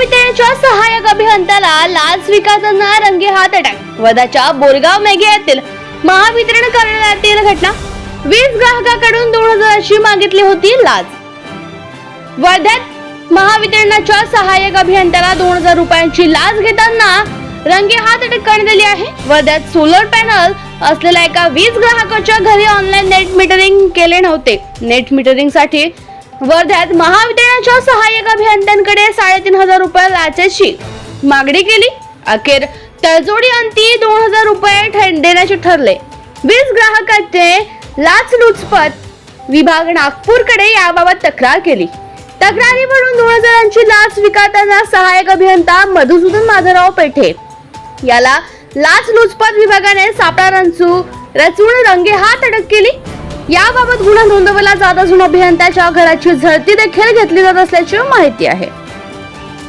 महावितरणच्या सहाय्यक अभियंत्याला लाच स्वीकारताना रंगे हात अटक. वदाच्या बोरगाव मेघे येथील महावितरण कार्यालयातील घटना. वीज ग्राहकाकडून दोन हजाराची मागितली होती लाच. वर्ध्यात महावितरणाच्या सहाय्यक अभियंत्याला दोन हजार रुपयांची लाच घेताना रंगे हात अटक करण्यात आली आहे. वर्ध्यात सोलर पॅनल असलेल्या एका वीज ग्राहकाच्या घरी ऑनलाईन नेट मीटरिंग केले नव्हते. नेट मीटरिंगसाठी वर्ध्यात महावितरणाच्या सहाय्यक अभियंत्यांकडे साडेतीन हजार रुपये लाचेची मागणी केली. अखेर तळजोडी अंती दोन हजार रुपये देण्याचे ठरले. वीज ग्राहकाचे लाचलुचपत विभाग नागपूरकडे याबाबत तक्रार केली. तक्रारी म्हणून दोन हजारांची लाच स्वीकारताना सहाय्यक अभियंता मधुसूदन माधवराव पेठे. याला लाचलुचपत विभागाने सापळा रंचू रचून रंगे हात अटक केली. याबाबत गुन्हा नोंदवला जात असून अभियंत्याच्या घराची झडती देखील घेतली जात असल्याची माहिती आहे.